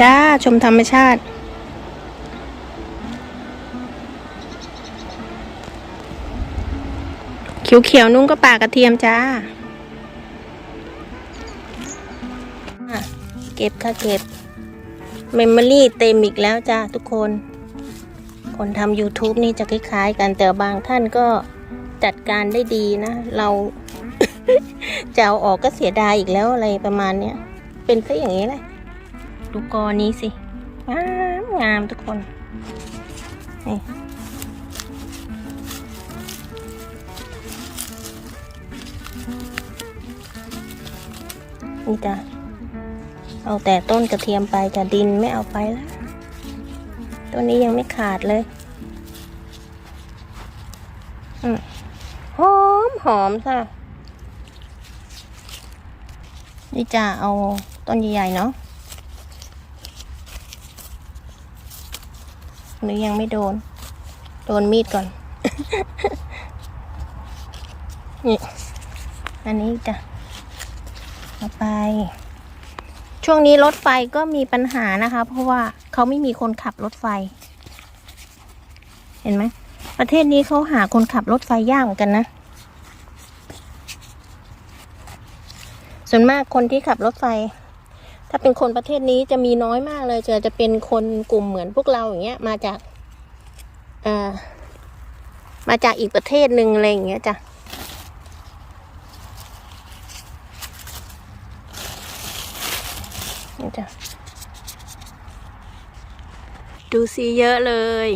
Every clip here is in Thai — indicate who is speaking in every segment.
Speaker 1: จ้า ชมธรรมชาติ เขียวๆนุ่งก็ป่ากระเทียมจ้า เก็บค่ะเก็บ เมมโมรี่เต็มอีกแล้วจ้าทุกคน คนทำ YouTube นี่จะคล้ายๆกัน แต่บางท่านก็จัดการได้ดีนะ เราจะเอาออกก็เสียดายอีกแล้วอะไรประมาณเนี้ย เป็นซะอย่างนี้เลย ดูกอนี้สิงามงามทุกคนนี่นี่จ้ะเอาแต่ต้นกระเทียมไปจะดินไม่เอาไปแล้วต้นนี้ยังไม่ขาดเลยอหอมหอมค่ะนี่จะเอาต้นใหญ่ๆเนาะ หรือยังไม่โดน โดนมีดก่อน นี่ อันนี้จ้ะเอาไป ช่วงนี้รถไฟก็มีปัญหานะคะ เพราะว่าเขาไม่มีคนขับรถไฟ เห็นไหม ประเทศนี้เขาหาคนขับรถไฟยากเหมือนกันนะ ส่วนมากคนที่ขับรถไฟ ถ้าเป็นคนประเทศนี้จะมีน้อยมากเลยจะจะเป็นคนกลุ่มเหมือนพวกเราอย่างเงี้ย มาจากเอ่อมาจากอีกประเทศหนึ่งอะไรอย่างเงี้ยจ้ะนี่จ้ะดูสีเยอะเลย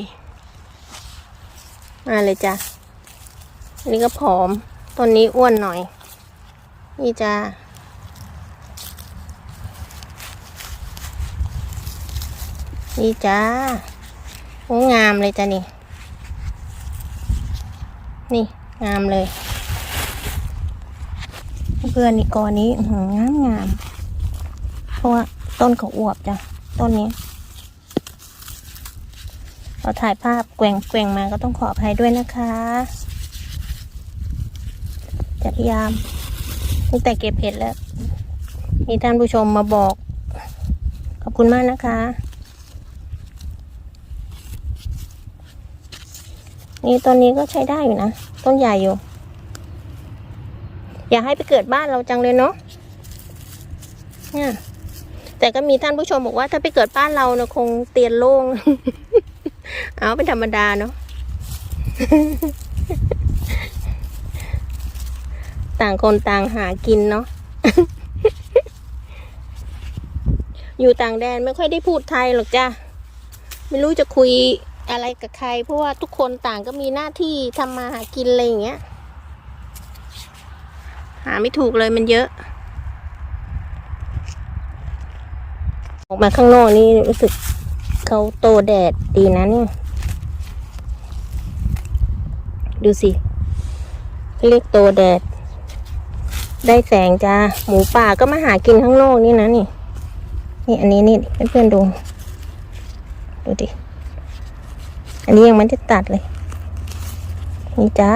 Speaker 1: มาเลยจ้ะนนี้ก็ผอมต้นนี้อ้วนหน่อย นี่จ้า นี่จ้าโอ้งามเลยจ้ะนี่ นี่งามเลย เพื่อนนี่กอนี้หืองามงาม เพราะว่าต้นเขาอวบจ้ะ ต้นนี้เราถ่ายภาพแกว่งแกว่งมาก็ต้องขออภัยด้วยนะคะจะพยายามตั้งแต่เก็บเห็ดแล้ว มีท่านผู้ชมมาบอก ขอบคุณมากนะคะ นี่ต้นนี้ก็ใช้ได้อยู่นะ ต้นใหญ่อยู่ อยากให้ไปเกิดบ้านเราจังเลยเนาะเนี่ยแต่ก็มีท่านผู้ชมบอกว่าถ้าไปเกิดบ้านเราเนะคงเตียนโล่ง เอาเป็นธรรมดาเนาะต่างคนต่างหากินเนาะ อยู่ต่างแดนไม่ค่อยได้พูดไทยหรอกจ้าไม่รู้จะคุย อะไรกับใคร เพราะว่าทุกคนต่างก็มีหน้าที่ทำมาหากินอะไรอย่างเงี้ย หาไม่ถูกเลยมันเยอะ ออกมาข้างนอกนี่รู้สึกเขาโตแดดดีนะเนี่ย ดูสิเรียกโตแดด ได้แสงจ้าหมูป่าก็มาหากินข้างนอกนี่นะนี่ นี่อันนี้นี่เพื่อนๆดู ดูดิ อันนี้ยังไมันจะตัดเลย นี่จ้า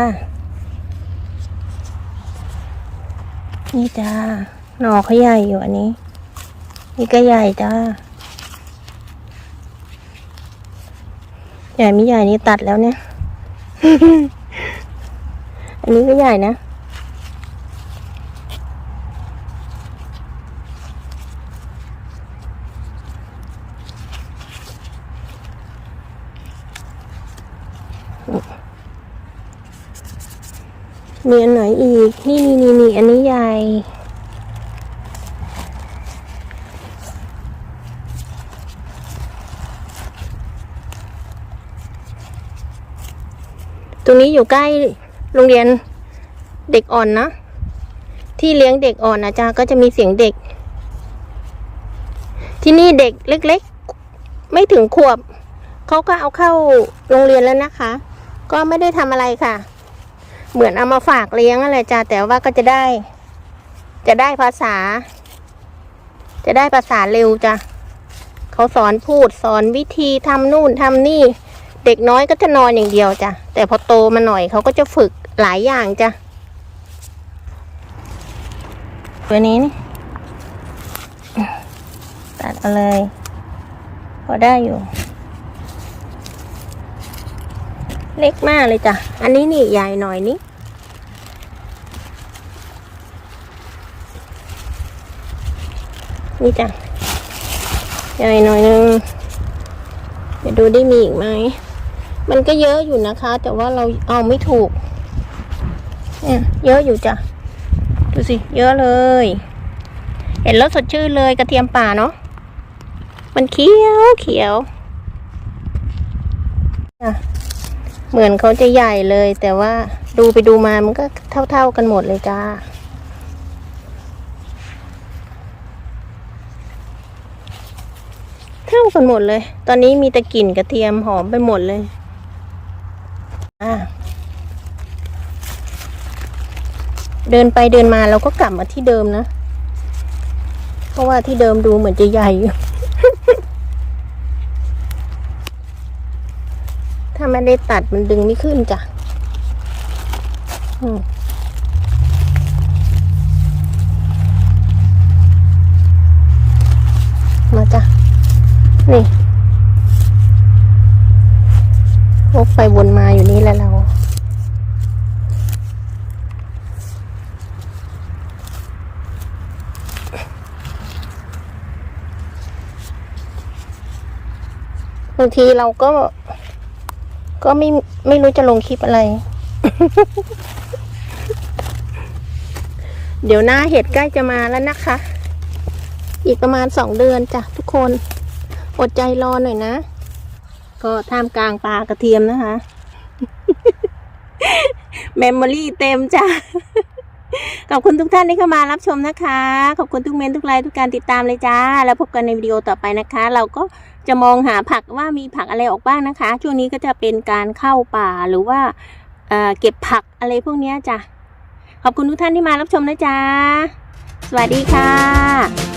Speaker 1: นี่จ้า หน่อเขาใหญ่อยู่อันนี้ นี่ก็ใหญ่จ้า ใหญ่ไม่ใหญ่นี่ตัดแล้วเนี่ย อันนี้ก็ใหญ่นะ มีอันไหนอีก นี่นี่นี่นี่อันนี้ใหญ่ ตรงนี้อยู่ใกล้โรงเรียนเด็กอ่อนนะ ที่เลี้ยงเด็กอ่อนนะจ๊ะก็จะมีเสียงเด็ก ที่นี่เด็กเล็ก ๆ ไม่ถึงขวบ เขาก็เอาเข้าโรงเรียนแล้วนะคะ ก็ไม่ได้ทำอะไรค่ะ เหมือนเอามาฝากเลี้ยงอะไรจ้ะแต่ว่าก็จะได้ จะได้ภาษา จะได้ภาษาเร็วจ้ะเขาสอนพูดสอนวิธีทำนู่นทำนี่ เด็กน้อยก็จะนอนอย่างเดียวจ้ะแต่พอโตมาหน่อยเขาก็จะฝึกหลายอย่างจ้ะตัวนี้นี่ตัดเอาเลย พอได้อยู่ เล็กมากเลยจ้ะ อันนี้นี่ใหญ่หน่อยนี่นี่จ้ะ ใหญ่หน่อยนึงเดี๋ยวดูได้มีอีกไหม มันก็เยอะอยู่นะคะ แต่ว่าเราเอาไม่ถูก เนี่ย เยอะอยู่จ้ะ ดูสิ เยอะเลย เห็นแล้วสดชื่นเลยกระเทียมป่าเนาะ มันเขียวเขียวอะ เหมือนเขาจะใหญ่เลย แต่ว่าดูไปดูมามันก็เท่า ๆกันหมดเลยจ้า เท่ากันหมดเลย ตอนนี้มีแต่กลิ่นกระเทียมหอมไปหมดเลย อ่าเดินไปเดินมาเราก็กลับมาที่เดิมนะ เพราะว่าที่เดิมดูเหมือนจะใหญ่อยู่ ถ้าไม่ได้ตัดมันดึงไม่ขึ้นจ้ะมาจ้ะ นี่วกไปวนมาอยู่นี่แหละเราบางทีเราก็ ก็ไม่ไม่รู้จะลงคลิปอะไร เดี๋ยวหน้าเห็ดใกล้จะมาแล้วนะคะ อีกประมาณสองเดือนจ้ะทุกคน อดใจรอหน่อยนะ ก็ท่ามกลางปลากระเทียมนะคะ เมมโมรี่เต็มจ้ะขอบคุณทุกท่านที่เข้ามารับชมนะคะ ขอบคุณทุกเมนทุกไลค์ทุกการติดตามเลยจ้า แล้วพบกันในวิดีโอต่อไปนะคะ เราก็ จะมองหาผักว่ามีผักอะไรออกบ้างนะคะ ช่วงนี้ก็จะเป็นการเข้าป่าหรือว่าเเก็บผักอะไรพวกนี้จ้ะ ขอบคุณทุกท่านที่มารับชมนะจ๊ะ สวัสดีค่ะ